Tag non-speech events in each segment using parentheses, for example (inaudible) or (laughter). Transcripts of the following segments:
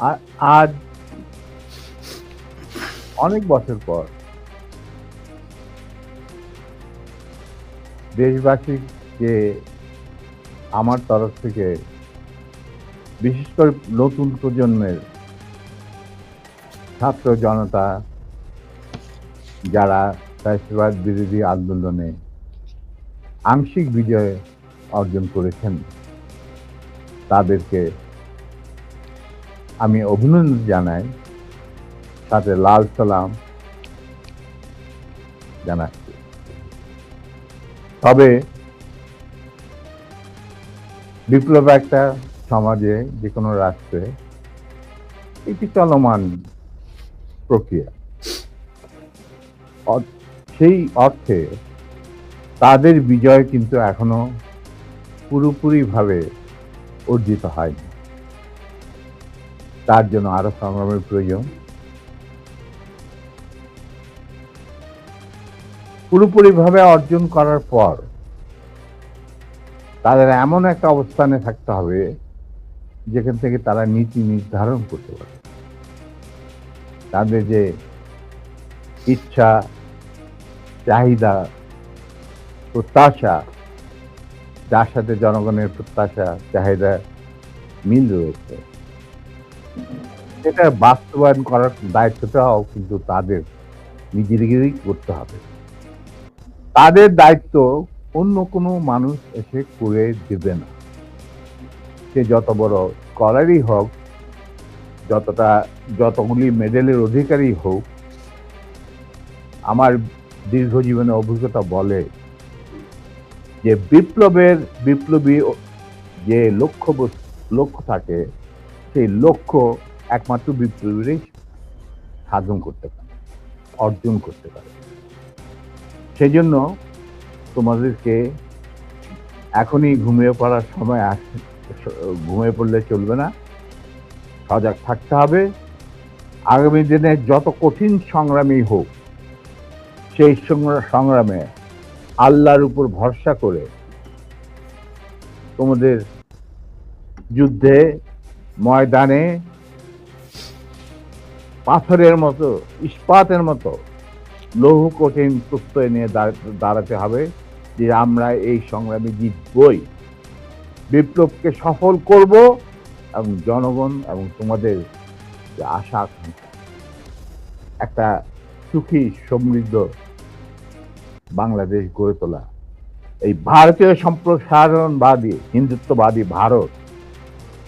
আ- আজ অনেক বছর পর দেশবাসীকে আমার তরফ থেকে বিশেষ করে নতুন প্রজন্মের ছাত্র জনতা, যারা ফ্যাসিবাদ বিরোধী আন্দোলনে আংশিক বিজয় অর্জন করেছেন, তাদেরকে আমি অভিনন্দন জানাই সাথে লাল সালাম জানাচ্ছি। তবে বিপ্লব একটা সমাজে যে কোনো রাষ্ট্রে একটি চলমান প্রক্রিয়া। সেই অর্থে তাদের বিজয় কিন্তু এখনও পুরোপুরিভাবে অর্জিত হয়নি। তার জন্য আরও সংগ্রামের প্রয়োজন। পুরোপুরিভাবে অর্জন করার পর তাদের এমন একটা অবস্থানে থাকতে হবে, যেখান থেকে তারা নীতি নির্ধারণ করতে পারে। তাদের যে ইচ্ছা, চাহিদা, প্রত্যাশা, যার সাথে জনগণের প্রত্যাশা, চাহিদা মিল রয়েছে। সেটা বাস্তবায়ন করার দায়িত্বটাও কিন্তু তাদের নিজেদেরই করতে হবে। তাদের দায়িত্ব অন্য কোনো মানুষ এসে করে দেবে না। সে যত বড় স্কলারই হোক, যতটা, যতগুলি মেডেলের অধিকারী হোক, আমার দীর্ঘ জীবনে অভিজ্ঞতা বলে যে বিপ্লবের, বিপ্লবী যে লক্ষ্য লক্ষ্য থাকে সেই লক্ষ্য একমাত্র বিপ্লবীরাই সাধন করতে পারে, অর্জন করতে পারে। সেই জন্য তোমাদেরকে এখনই ঘুমিয়ে পড়ার সময় আস- ঘুমিয়ে পড়লে চলবে না। সজাগ থাকতে হবে। আগামী দিনে যত কঠিন সংগ্রামী হোক, সেই সংগ্রা- সংগ্রামে আল্লাহর উপর ভরসা করে তোমাদের যুদ্ধে ময়দানে পাথরের মতো, ইস্পাতের মতো লৌহ কঠিন প্রত্যয় নিয়ে দাঁড়- দাঁড়াতে হবে যে আমরা এই সংগ্রামে জিতবই। বিপ্লবকে সফল করব এবং জনগণ এবং তোমাদের যে আশা, একটা সুখী সমৃদ্ধ বাংলাদেশ গড়ে তোলা। এই ভারতীয় সম্প্রসারণবাদী, হিন্দুত্ববাদী ভারত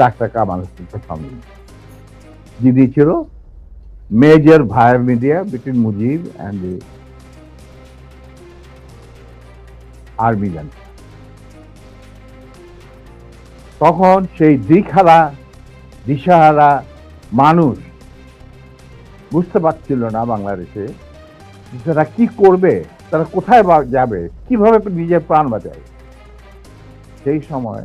ডাক্তার কামাল হোসেনকে সঙ্গে। যিনি ছিল major via media between Mujib and the army তখন সেই দিকহারা, দিশাহারা মানুষ বুঝতে পারছিল না বাংলাদেশে তারা কি করবে, তারা কোথায় যাবে, কীভাবে নিজের প্রাণ বাঁচাবে সেই সময়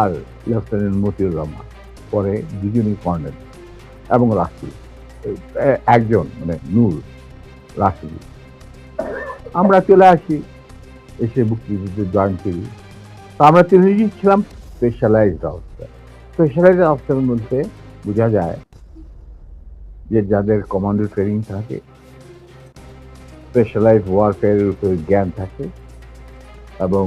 আর লেফটেন্যান্ট মতিউর রহমান, পরে দুজনই কর্নেল এবং রাষ্ট্রীয় একজন মানে নূর রাষ্ট্রীয় আমরা চলে আসি এসে মুক্তিযুদ্ধে জয়েন করি। তো আমরা তিনজনই ছিলাম স্পেশালাইজড অফিসার স্পেশালাইজড অফিসার মধ্যে বোঝা যায় যে যাদের কমান্ডো ট্রেনিং থাকে স্পেশালাইজ ওয়ারফেয়ারের উপরে জ্ঞান থাকে এবং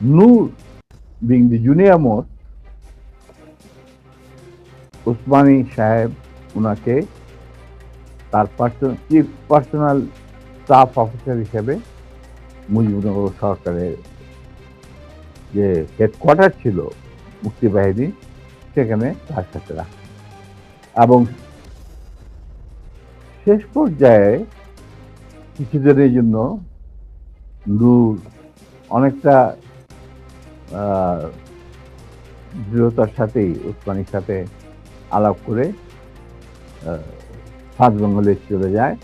Noor being the junior most Osmani সাহেব ওনাকে তার চিফ পার্সোনাল স্টাফ অফিসার হিসেবে মুজিবনগর সরকারের যে হেডকোয়ার্টার ছিল মুক্তিবাহিনী সেখানে তার সাথে এবং শেষ পর্যায়ে কিছুদিনের জন্য নূর অনেকটা দৃঢ়তার সাথেই উসমানির সাথে আলাপ করে সাত বেঙ্গলে চলে যায়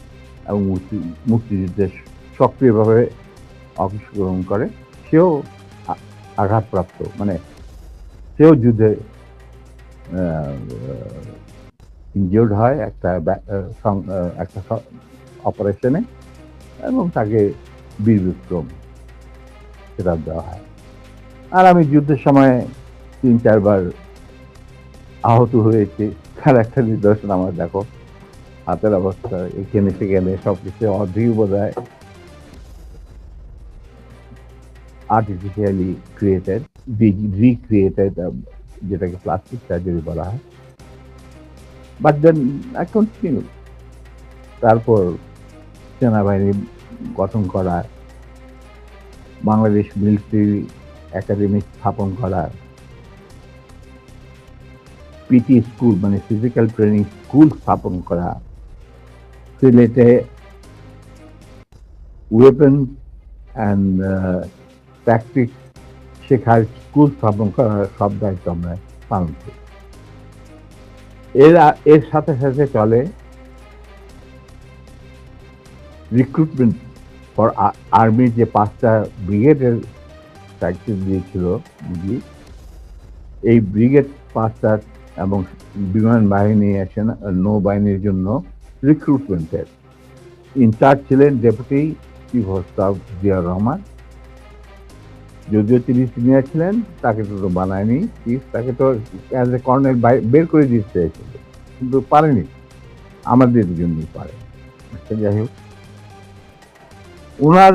এবং মুক্তি, মুক্তিযুদ্ধে সক্রিয়ভাবে অংশগ্রহণ করে। সেও আঘাতপ্রাপ্ত মানে সেও যুদ্ধে ইনজিওর্ড হয় একটা একটা অপারেশনে এবং তাকে বীর বিক্রম খেতাব দেওয়া হয়। আর আমি যুদ্ধের সময় তিন, চারবার আহত হয়েছি। তার একটা নিদর্শন আমার, দেখো, হাতের অবস্থা, এখানে সেখানে সব কিছু অর্ধেক বোধ হয় আর্টিফিশিয়ালি ক্রিয়েটেড রিক্রিয়েটেড যেটাকে প্লাস্টিক সার্জারি বলা হয়। বাট দেন আই কন্টিনিউ তারপর সেনাবাহিনী গঠন করা, বাংলাদেশ মিলিটারি একাডেমি স্থাপন করা পিটি স্কুল মানে ফিজিক্যাল ট্রেনিং স্কুল স্থাপন করা। সিলেটে ওয়েপন অ্যান্ড প্র্যাকটিস শেখার স্কুল স্থাপন করার সব দায়িত্ব আমরা পালন করি। এর এর সাথে সাথে চলে রিক্রুটমেন্ট ফর আর্মির যে পাঁচটা ব্রিগেডের দায়িত্ব দিয়েছিল মুজি এই ব্রিগেড পাঁচটা এবং বিমান বাহিনী আসেন নৌবাহিনীর জন্য রিক্রুটমেন্টের ইনচার্জ ছিলেন deputy chief of staff Ziaur Rahman. যদিও তিনি সিনিয়র ছিলেন তাকে তো বানায়নি চিফ তাকে তো অ্যাজ এ কর্নেল বের করে দিতে চেয়েছিল কিন্তু পারেনি আমাদের জন্যই পারে। আচ্ছা, যাই হোক। ওনার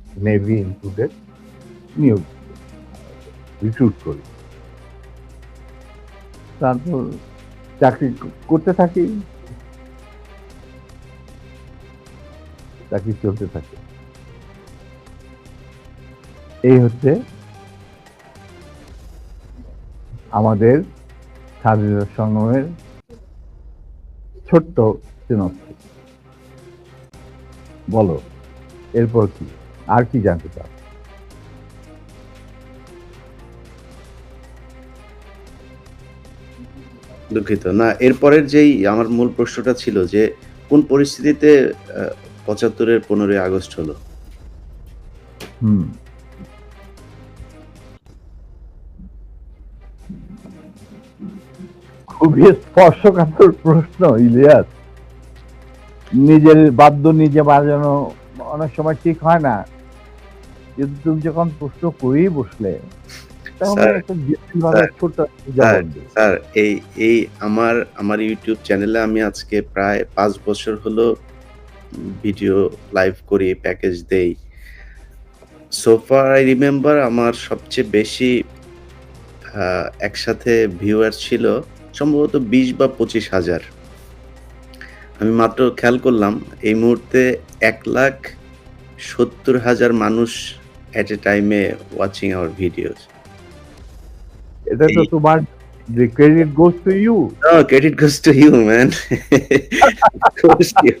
নেভি ইনক্লুডেড নিয়োগ রিক্রুট করি। তারপর চাকরি করতে থাকি। চাকরি চলতে থাকে। এই হচ্ছে আমাদের স্বাধীনতা সংগ্রামের ছোট্ট সিনপসিস বলো, এরপর কি? আর কি জানতে চাও? দুঃখিত। না এরপরের যেই আমার মূল প্রশ্নটা ছিল যে কোন পরিস্থিতিতে পঁচাত্তরের পনেরোই আগস্ট হলো? হুম। খুবই স্পর্শকাতর প্রশ্ন ইলিয়াস। নিজের বাদ্য নিজে বাজানো অনেক সময় ঠিক হয় না। কিন্তু তুমি যখন প্রশ্ন করেই বসলে স্যার, এই এই আমার আমার ইউটিউব চ্যানেলে আমি আজকে প্রায় পাঁচ বছর হলো ভিডিও লাইভ করি প্যাকেজ দেই। সোফার আই রিমেম্বার আমার সবচেয়ে বেশি একসাথে ভিউয়ার ছিল সম্ভবত বিশ বা পঁচিশ হাজার। আমি মাত্র খেয়াল করলাম এই মুহূর্তে এক লাখ সত্তর হাজার মানুষ এ টাইমে ওয়াচিং আওয়ার ভিডিওস এটা তো এই- তোমার the credit goes to you? No, credit goes to you, man. (laughs) goes to you.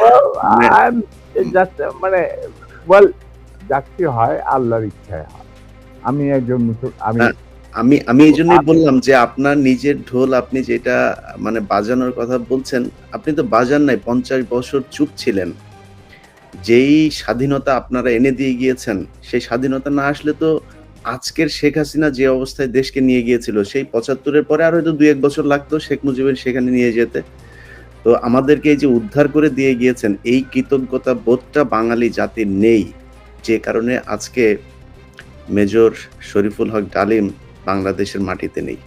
well মানে- I'm just মানে well যাকে হয় আল্লাহর ইচ্ছায় হয়। আমি একজন আমি আমি আমি এই জন্যই বললাম যে আপনার নিজের ঢোল আপনি যেটা মানে বাজানোর কথা বলছেন আপনি তো বাজান নাই পঞ্চাশ বছর চুপ ছিলেন। যেই স্বাধীনতা আপনারা এনে দিয়ে গিয়েছেন, সেই স্বাধীনতা না আসলে তো আজকের শেখ হাসিনা যে অবস্থায় দেশকে নিয়ে গিয়েছিল, সেই পঁচাত্তরের পরে আর হয়তো দুই এক বছর লাগতো শেখ মুজিবের সেখানে নিয়ে যেতে। তো আমাদেরকে এই যে উদ্ধার করে দিয়ে গিয়েছেন, এই কৃতজ্ঞতা বোধটা বাঙালি জাতির নেই। যে কারণে আজকে মেজর শরীফুল হক ডালিম বাংলাদেশের মাটিতে নেই।